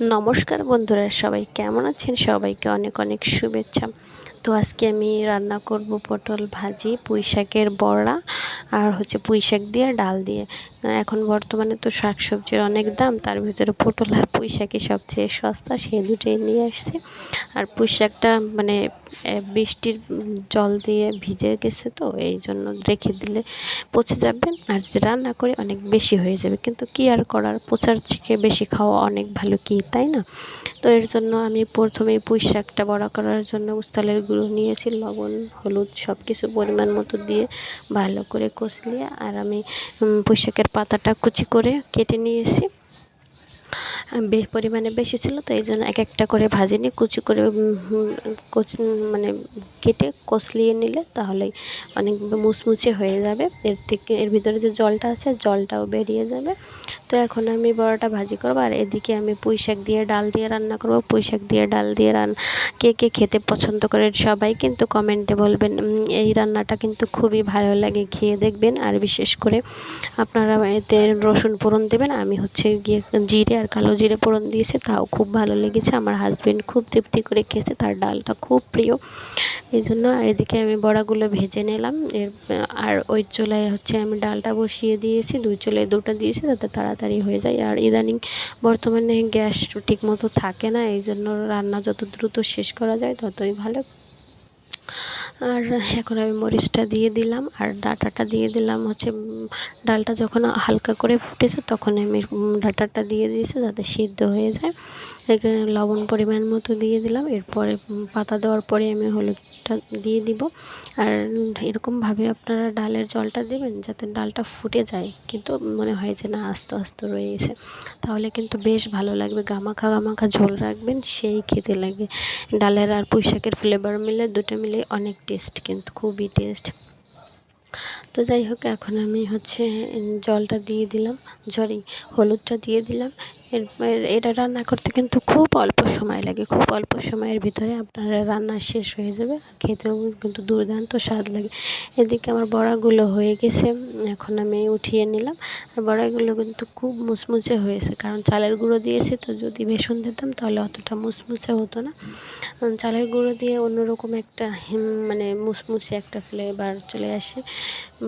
নমস্কার বন্ধুরা সবাই কেমন আছেন? সবাইকে অনেক অনেক শুভেচ্ছা। তো আজকে আমি রান্না করব পটল ভাজি পুঁই শাকের বড়া আর হচ্ছে পুঁই শাক দিয়ে ডাল দিয়ে। এখন বর্তমানে তো শাক সবজির অনেক দাম, তার ভিতরে পটল আর পুঁই শাকই সবচেয়ে সস্তা, সেই দুটোই নিয়ে আসছে। আর পুঁই শাকটা মানে বৃষ্টির জল দিয়ে ভিজে গেছে তো, এই জন্য রেখে দিলে পচে যাবে। আর যদি রান্না করে অনেক বেশি হয়ে যাবে, কিন্তু কি আর করার, পচার থেকে বেশি খাওয়া অনেক ভালো কি, তাই না? তো এর জন্য আমি প্রথমেই পুঁই শাকটা বড়া করার জন্য উস্তালের গুঁড়ো নিয়েছি, লবণ, হলুদ সব কিছু পরিমাণ মতো দিয়ে ভালো করে কষলিয়ে, আর আমি পুঁই শাকের পাতাটা কুচি করে কেটে নিয়েছি। পরিমাণে বেশি ছিল, তো এই জন্য এক একটা করে ভাজি নিয়ে কুচি করে কুচি মানে কেটে কষলিয়ে নিলে তাহলেই অনেক মুচমুচে হয়ে যাবে। এর থেকে, এর ভিতরে যে জলটা আছে, জলটাও বেরিয়ে যাবে। তো এখন আমি বড়াটা ভাজি করব, আর এদিকে আমি পুঁই শাক দিয়ে ডাল দিয়ে রান্না করব। পুঁই শাক দিয়ে ডাল দিয়ে রান, কে কে খেতে পছন্দ করে সবাই কিন্তু কমেন্টে বলবেন। এই রান্নাটা কিন্তু খুবই ভালো লাগে, খেয়ে দেখবেন। আর বিশেষ করে আপনারা এতে রসুন ফোড়ন দেবেন, আমি হচ্ছে গিয়ে জিরে আর কালো জিরে ফোড়ন দিয়েছে, তাও খুব ভালো লেগেছে। আমার হাজব্যান্ড খুব তৃপ্তি করে খেয়েছে, তার ডালটা খুব প্রিয়। এই জন্য আর এদিকে আমি বড়াগুলো ভেজে নিলাম। এর, আর ওই চুলায় হচ্ছে আমি ডালটা বসিয়ে দিয়েছি, দুই চুলায় দুটো দিয়েছি যাতে তাড়াতাড়ি হয়ে যায়। আর ইদানিং বর্তমানে গ্যাস ঠিক মতো থাকে না, এই জন্য রান্না যত দ্রুত শেষ করা যায় ততই ভালো। আর এখন আমি মরিচটা দিয়ে দিলাম, আর ডাটাটা দিয়ে দিলাম হচ্ছে ডালটা যখন হালকা করে ফুটেছে তখন আমি ডাটাটা দিয়ে দিয়েছি যাতে সিদ্ধ হয়ে যায়। এখানে লবণ পরিমাণ মতো দিয়ে দিলাম। এরপরে পাতা দেওয়ার পরে আমি হলুদটা দিয়ে দিব। আর এরকমভাবে আপনারা ডালের জলটা দেবেন যাতে ডালটা ফুটে যায়। কিন্তু মনে হয় যে না, আস্তে আস্তে রয়ে গেছে তাহলে কিন্তু বেশ ভালো লাগবে। গামাখা গামাখা ঝোল রাখবেন, সেই খেতে লাগে। ডালের আর পুঁই শাকের ফ্লেভার মিলে, দুটো মিলে অনেক টেস্ট কিন্তু, খুবই টেস্ট তো যাই হোক, এখন আমি হচ্ছে জলটা দিয়ে দিলাম, সরি, হলুদটা দিয়ে দিলাম। এরপর এটা রান্না করতে কিন্তু খুব অল্প সময় লাগে, খুব অল্প সময়ের ভিতরে আপনার রান্না শেষ হয়ে যাবে খেতেও কিন্তু দুর্দান্ত স্বাদ লাগে। এদিকে আমার বড়াগুলো হয়ে গেছে, এখন আমি উঠিয়ে নিলাম, আর বড়াগুলো কিন্তু খুব মুচমুচে হয়েছে, কারণ চালের গুঁড়ো দিয়েছি তো যদি বেসন দিতাম তাহলে অতটা মুচমুচে হতো না। চালের গুঁড়ো দিয়ে অন্যরকম একটা মানে মুচমুচে একটা ফ্লেভার চলে আসে।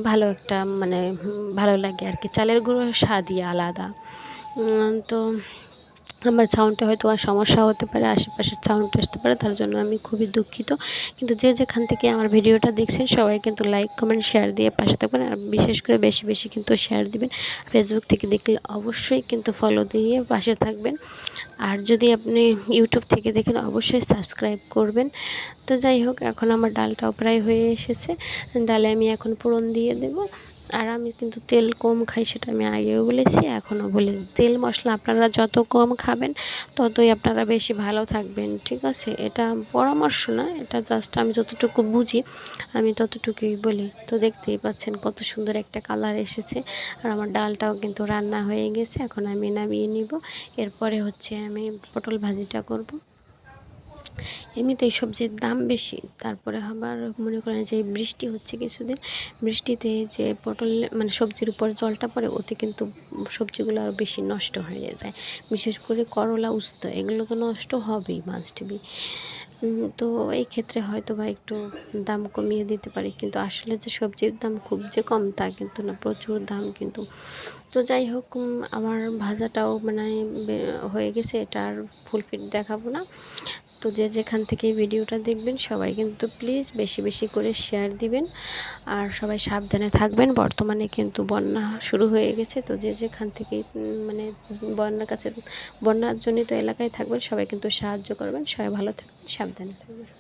ভালো একটা মানে ভালো লাগে আর কি। চালের গুঁড়ো স্বাদই আলাদা। তো আমার সাউন্ডে হয়তো আর সমস্যা হতে পারে, আশেপাশের সাউন্ড আসতে পারে, তার জন্য আমি খুবই দুঃখিত। কিন্তু যে যেখান থেকে আমার ভিডিওটা দেখছেন, সবাই কিন্তু লাইক কমেন্ট শেয়ার দিয়ে পাশে থাকবেন। আর বিশেষ করে বেশি বেশি কিন্তু শেয়ার দিবেন। ফেসবুক থেকে দেখলে অবশ্যই কিন্তু ফলো দিয়ে পাশে থাকবেন। আর যদি আপনি ইউটিউব থেকে দেখেন, অবশ্যই সাবস্ক্রাইব করবেন। তো যাই হোক, এখন আমার ডালটাও প্রায় হয়ে এসেছে। ডালে আমি এখন পূরণ দিয়ে দেবো। আর আমি কিন্তু তেল কম খাই, সেটা আমি আগেও বলেছি, এখনও বলি। তেল মশলা আপনারা যত কম খাবেন, ততই আপনারা বেশি ভালো থাকবেন, ঠিক আছে? এটা পরামর্শ না, এটা জাস্ট আমি যতটুকু বুঝি, আমি ততটুকুই বলি। তো দেখতেই পাচ্ছেন কত সুন্দর একটা কালার এসেছে, আর আমার ডালটাও কিন্তু রান্না হয়ে গেছে, এখন আমি নামিয়ে নিব। এরপরে হচ্ছে আমি পটল ভাজিটা করব। এমনিতে এই সবজির দাম বেশি, তারপরে আবার মনে করেন যে বৃষ্টি হচ্ছে কিছুদিন, বৃষ্টিতে যে পটল মানে সবজির উপর জলটা পড়ে, ওতে কিন্তু সবজিগুলো আরও বেশি নষ্ট হয়ে যায়। বিশেষ করে করলা, উস্ত, এগুলো তো নষ্ট হবেই মাছ বি তো এই ক্ষেত্রে হয়তো বা একটু দাম কমিয়ে দিতে পারি, কিন্তু আসলে যে সবজির দাম খুব যে কম, তা কিন্তু না, প্রচুর দাম কিন্তু। তো যাই হোক আমার ভাজাটাও মানে হয়ে গেছে, এটা আর ফুলফিট দেখাবো না। তো যে যেখান থেকে ভিডিওটা দেখবেন, সবাই কিন্তু প্লিজ বেশি বেশি করে শেয়ার দিবেন। আর সবাই সাবধানে থাকবেন, বর্তমানে কিন্তু বন্যা শুরু হয়ে গেছে। তো যে যেখান থেকে মানে বন্যার কাছে বন্যার জনিত এলাকায় থাকবেন, সবাই কিন্তু সাহায্য করবেন। সবাই ভালো থাকবেন, সাবধানে থাকবেন।